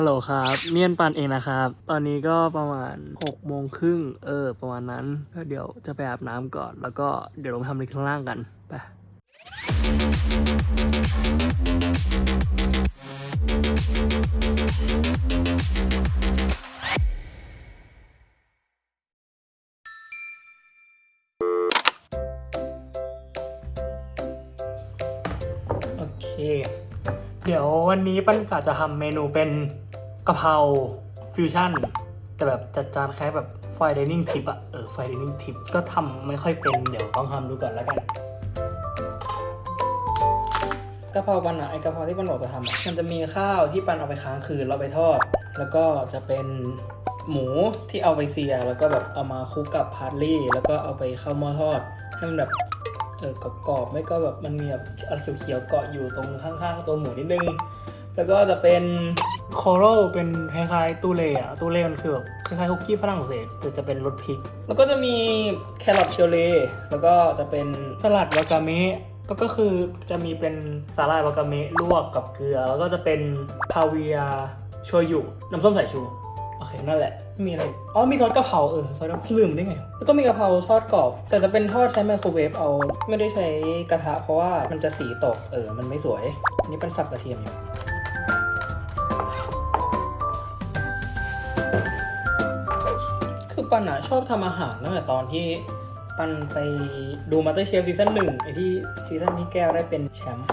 ฮัลโหลครับเมียนปันเองนะครับ ตอนนี้ก็ประมาณ6โมงครึ่งเออ ประมาณนั้น ก็เดี๋ยวจะไปอาบน้ำก่อน แล้วก็เดี๋ยวลงไปทำอะไรข้างล่างกัน ไปโอเค เดี๋ยววันนี้ปั้นกะจะทำเมนูเป็น กะเพราฟิวชั่นแต่แบบจัดจานคล้ายแบบไฟเดนิ่งทิปอะเออไฟเดนิ่งทิปก็ทำไม่ค่อยเป็นเดี๋ยวต้องทำดูก่อนแล้วกันกะเพราปันอะไอกะเพราที่ปันบอกจะทำอะมันจะมีข้าวที่ปันเอาไปค้างคืนแล้วไปทอด แล้วก็จะเป็นหมูที่เอาไปเสีย แล้วก็แบบเอามาคลุกกับพาร์ลี่ แล้วก็เอาไปเข้าหม้อทอด ให้มันแบบเออกรอบๆไม่ก็แบบมันมีแบบอะไรเขียวๆเกาะอยู่ตรงข้างๆตัวหมูนิดนึง แล้วก็จะเป็นคโรเป็นคล้ายๆตูเล่อะตูเล่มันคือแบบคล้ายๆคุกกี้ฝรั่งเศสแต่จะเป็นรสพริก แล้วก็จะมีแครอทเชลเล่แล้วก็จะเป็นสลัดวากาเมะแล้วก็คือจะมีเป็นสาหร่ายวากาเมะลวกกับเกลือ แล้วก็จะเป็นคาเวียโชยุน้ำส้มสายชูโอเค นั่นแหละ มีอะไร อ๋อ มีซอสกะเพราเออซอสกะเพราลืมได้ไง แล้วก็มีกะเพราทอดกรอบ แต่จะเป็นทอดใช้ไมโครเวฟเอา ไม่ได้ใช้กระทะเพราะว่ามันจะสีตก เออ มันไม่สวย อันนี้เป็นสับกระเทียมอยู่ ปันอะชอบทำอาหารตั้งแต่ตอนที่ปันไปดูมาเตอร์เชฟซีซั่นหนึ่งไอที่ซีซั่นที่แก้วได้เป็นแชมป์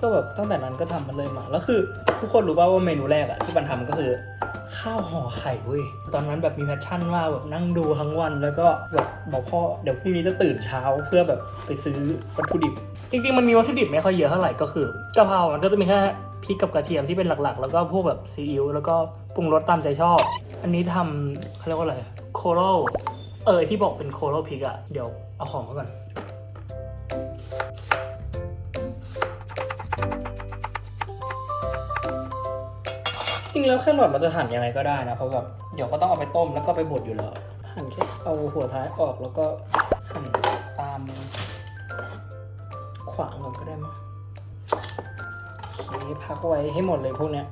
ก็แบบตั้งแต่นั้นก็ทำมันเลยมาแล้วคือ ทุกคนรู้ป่าวว่าเมนูแรกอะที่ปันทำก็คือข้าวห่อไข่เว้ย ตอนนั้นแบบมีแพชชั่นมากแบบนั่งดูทั้งวัน แล้วก็แบบบอกพ่อเดี๋ยวพรุ่งนี้จะตื่นเช้าเพื่อแบบไปซื้อวัตถุดิบ จริงๆมันมีวัตถุดิบไม่ค่อยเยอะเท่าไหร่ก็คือกะเพรา มันก็จะมีแค่พริกกับกระเทียมที่เป็นหลักๆ แล้วก็พวกแบบซีอิ๊วแล้วก็ปรุงรสตามใจชอบ อันนี้ทำเขาเรียกว่าอะไร โคโรเออที่บอกเป็นโคโรพิกอะเดี๋ยวเอาของมาก่อนจริงแล้วแค่หลอดเราจะหั่นยังไงก็ได้นะ เพราะแบบเดี๋ยวก็ต้องเอาไปต้มแล้วก็ไปบดอยู่แล้ว หั่นแค่เอาหัวท้ายออกแล้วก็หั่นตาม ขวางก่อนก็ได้มั้งโอเคพักไว้ให้หมดเลยพวกเนี้ย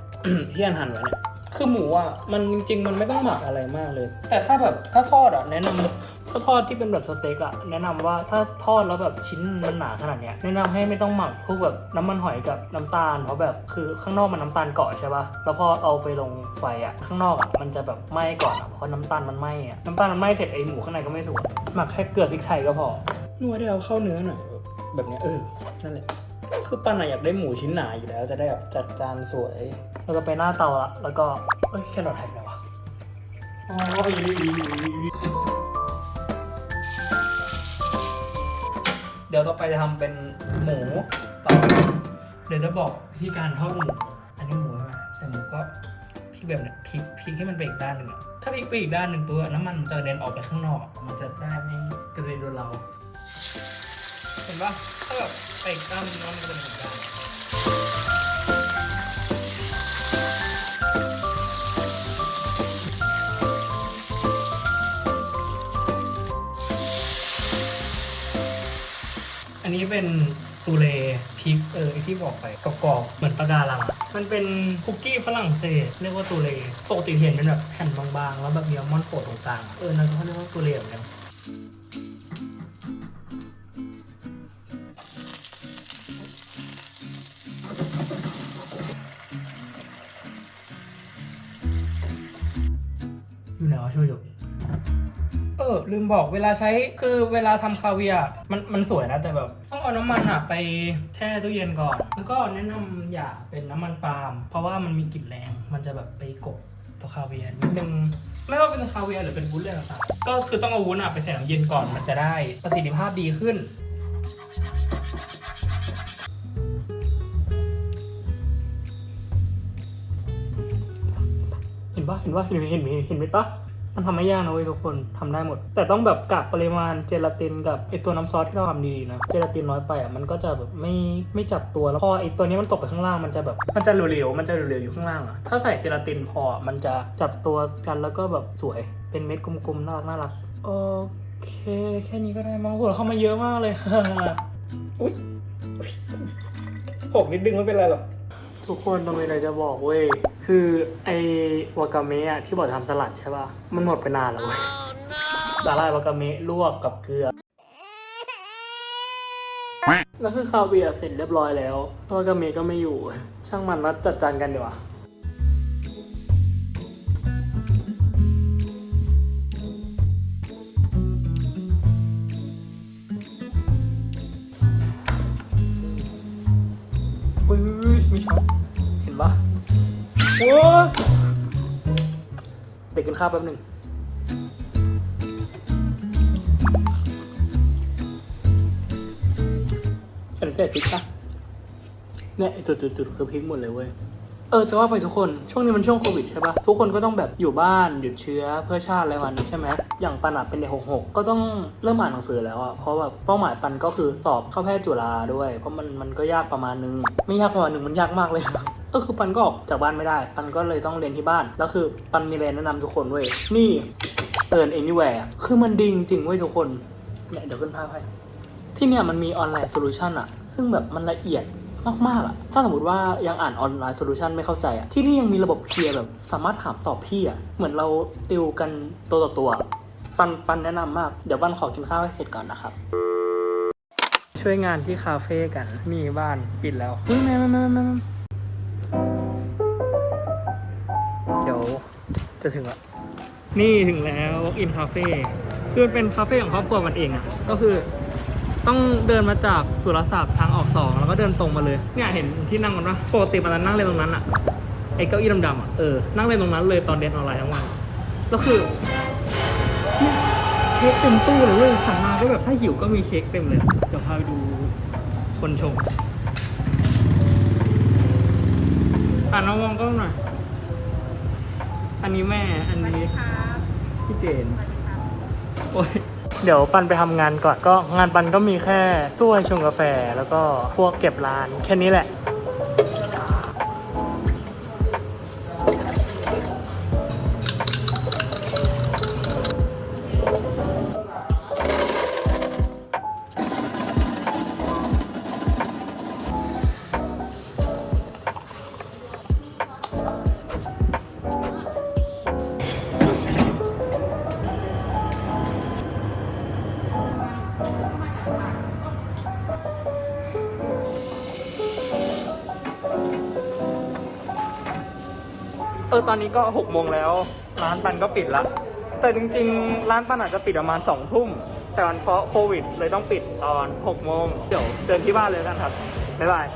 ที่หั่นหั่นไว้เนี่ย คือหมูอะมันจริงๆ มันไม่ต้องหมักอะไรมากเลย แต่ถ้าแบบถ้าทอดอะแนะนำถ้าทอดที่เป็นแบบสเต็กอะแนะนำว่าถ้าทอดแล้วแบบชิ้นมันหนาขนาดเนี้ยแนะนำให้ไม่ต้องหมักพวกแบบน้ำมันหอยกับน้ำตาลเพราะแบบคือข้างนอกมันน้ำตาลเกาะใช่ป่ะแล้วพอเอาไปลงไฟอะข้างนอกอะมันจะแบบไหม้ก่อนอะเพราะน้ำตาลมันไหม้อะน้ำตาลมันไหม้เสร็จไอหมูข้างในก็ไม่สุกหมักแค่เกลือพริกไทยก็พอนัวได้เอาเข้าเนื้อหน่อยแบบเนี้ยเออนั่นแหละ คือปันอะอยากได้หมูชิ้นหนาอยู่แล้ว จะได้แบบจัดจานสวย เราจะไปหน้าเตาละแล้วก็ เอ้ยแค่หลอดหายไปไหนวะอ๋อเดี๋ยวต่อไปจะทำเป็นหมูต่อ เดี๋ยวจะบอกวิธีการทอดหมู อันนี้หมูใช่ไหมใส่หมูก็พลิกแบบเนี้ยพลิกพลิกให้มันไปอีกด้านหนึ่งอะถ้าพลิกไปอีกด้านหนึ่งตัวน้ำมันมันจะกระเด็นออกไปข้างนอก มันจะได้ไม่กระเด็นโดนเรา เห็นปะถ้าแบบ ไปอีกด้านหนึงแล้วมันจะเป็นอีกด้านอันนี้เป็นตูเลพริกเออไอที่บอกไปกรอบๆเหมือนปลาการังอะมันเป็นคุกกี้ฝรั่งเศสเรียกว่าตูเลปกติเห็นเป็นแบบแผ่นบางๆ แล้วแบบมีอัลมอนด์โปะตรงกลางเออนั่นก็เรียกว่าตูเลเหมือนกัน ออลืมบอกเวลาใช้คือเวลาทำคาเวียร์มันมันสวยนะแต่แบบต้องเอาน้ำมันอะไปแช่ตู้เย็นก่อน แล้วก็แนะนำอย่าเป็นน้ำมันปาล์มเพราะว่ามันมีกลิ่นแรง มันจะแบบไปกบตัวคาเวียร์นิดนึงไม่ว่าเป็นคาเวียร์หรือเป็นวุ้นเลยต่างๆก็คือต้องเอาวุ้นอะไปใส่น้ำเย็นก่อนมันจะได้ประสิทธิภาพดีขึ้น เห็นปะเห็นว่าเห็นเห็นเห็นเห็นไหมปะ มันทำไม่ยากนะเว้ยทุกคนทำได้หมด แต่ต้องแบบกะปริมาณเจลาตินกับไอตัวน้ำซอสที่เราทำดีๆนะเจลาตินน้อยไปอะมันก็จะแบบไม่ไม่จับตัวแล้วพอไอตัวนี้มันตกไปข้างล่างมันจะแบบมันจะเหลวๆมันจะเหลวๆอยู่ข้างล่างอะถ้าใส่เจลาตินพอมันจะจับตัวกันแล้วก็แบบสวยเป็นเม็ดกลมๆน่ารักน่ารักโอเคแค่นี้ก็ได้มั้งโหเข้ามาเยอะมากเลยอุ้ยหกนิดนึงไม่เป็นไรหรอกทุกคนต้องมีอะไรจะบอกเว้ย คคือไอวากาเมะอะที่บอกทำสลัดใช่ป่ะ มันหมดไปนานแล้วเว้ยสาหร่ายวากาเมะลวกกับเกลือ แล้วคือคาเวียร์เสร็จเรียบร้อยแล้ววากาเมะก็ไม่อยู่ ช่างมันมาจัดจานกันดีกว่าอุ้ยมีช็อตเห็นปะ โอ้เด็กกินข้าวแป๊บหนึ่งเห็นเสร็จพริกปะเนี่ยไอ้จุดๆคือพริกหมดเลยเว้ย เออจะว่าไปทุกคน ช่วงนี้มันช่วงโควิดใช่ปะทุกคนก็ต้องแบบอยู่บ้านหยุดเชื้อเพื่อชาติอะไรวันนี้ใช่ไหม อย่างปันอะเป็นเด็กหกหกก็ต้องเริ่มอ่านหนังสือแล้วอะ เพราะแบบเป้าหมายปันก็คือสอบเข้าแพทย์จุฬาด้วย เพราะมันมันก็ยากประมาณนึง ไม่ยากประมาณนึงมันยากมากเลย ก็คือปันก็ออกจากบ้านไม่ได้ ปันก็เลยต้องเรียนที่บ้าน แล้วคือปันมีเรียนแนะนำทุกคนเว้ย นี่เอิร์น anywhere คือมันดีจริงๆเว้ยทุกคนเนี่ยเดี๋ยวขึ้นภาพให้ ที่เนี่ยมันมีออนไลน์โซลูชันอะซึ่งแบบมันละเอียดมากๆอะถ้าสมมติว่ายังอ่านออนไลน์โซลูชันไม่เข้าใจอะที่นี่ยังมีระบบเคลียร์แบบสามารถถามตอบพี่อะเหมือนเราติวกันตัวต่อตัว ปันปันแนะนำมาก เดี๋ยวปันขอกินข้าวให้เสร็จก่อนนะครับ ช่วยงานที่คาเฟ่กัน มีบ้านปิดแล้วเฮ้ยแม่แม่แม่แม่ จะถึงละนี่ถึงแล้วอินคาเฟ่คือมันเป็นคาเฟ่ของครอบครัวมันเองอะก็คือต้องเดินมาจากสุรศักดิ์ทางออกสองแล้วก็เดินตรงมาเลย เนี่ยเห็นที่นั่งมันปะปกติมันจะนั่งเล่นตรงนั้นอะไอ้เก้าอี้ดำๆอะเออนั่งเล่นตรงนั้นเลยตอนเรียนออนไลน์ทั้งวันแล้วคือเนี่ยเค้กเต็มตู้เลยเว้ยหันมาก็แบบถ้าหิวก็มีเค้กเต็มเลยอะเดี๋ยวพาไปดูคนชมอ่านน้องมองกล้องหน่อย อันนี้แม่ อันนี้พี่เจน โอ้ย เดี๋ยวปันไปทำงานก่อนก็งานปันก็มีแค่ถ้วยชงกาแฟแล้วก็พวกเก็บร้านแค่นี้แหละ ออตอนนี้ก็หกโมงแล้ว ร้านปันก็ปิดละ แต่จริงๆ ร้านปันอาจจะปิดประมาณสองทุ่ม แต่มันเพราะโควิดเลยต้องปิดตอนหกโมงเดี๋ยวเจอที่บ้านเลยกันครับ บ๊ายบาย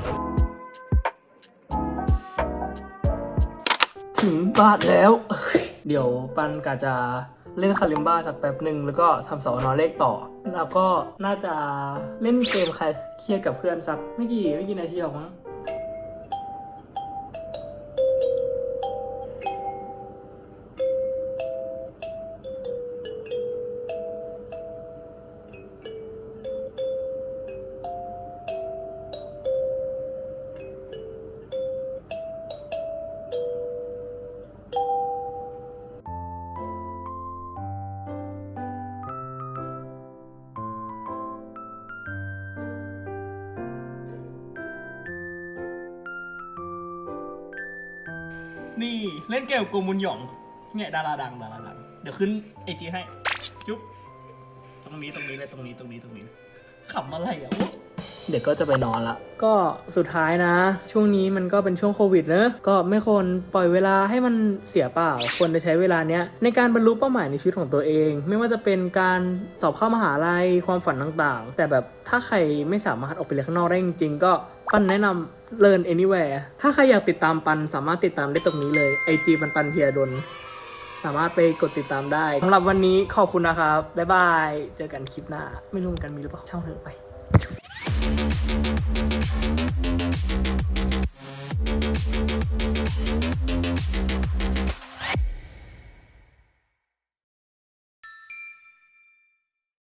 ถึงบ้านแล้ว เดี๋ยวปันกะจะเล่นคาลิมบ้าสักแป๊บหนึ่งแล้วก็ทำสอนอเลขต่อ แล้วก็น่าจะเล่นเกมใครเครียดกับเพื่อนสักไม่กี่ไม่กี่นาทีหรอกมั้ง นี่เล่นเกมกับโกมุนหยอง เนี่ยดาราดังดาราดัง เดี๋ยวขึ้นไอจีให้ จุ๊บ ตรงนี้ตรงนี้เลยตรงนี้ตรงนี้ตรงนี้ขำอะไรอะ เดี๋ยวก็จะไปนอนละ ก็สุดท้ายนะ ช่วงนี้มันก็เป็นช่วงโควิดเนอะก็ไม่ควรปล่อยเวลาให้มันเสียเปล่าควรจะใช้เวลาเนี้ยในการบรรลุเป้าหมายในชีวิตของตัวเอง ไม่ว่าจะเป็นการสอบเข้ามหาลัยความฝันต่างๆ แต่แบบถ้าใครไม่สามารถออกไปเรียนข้างนอกได้จริงๆ ก็ปันแนะนำ learn anywhere ถ้าใครอยากติดตามปันสามารถติดตามได้ตรงนี้เลย IG ปันปันเพียดนสามารถไปกดติดตามได้สำหรับวันนี้ขอบคุณนะครับ บ๊ายบาย เจอกันคลิปหน้า ไม่รู้เหมือนกันมีหรือเปล่าช่างเถอะไป Thank you.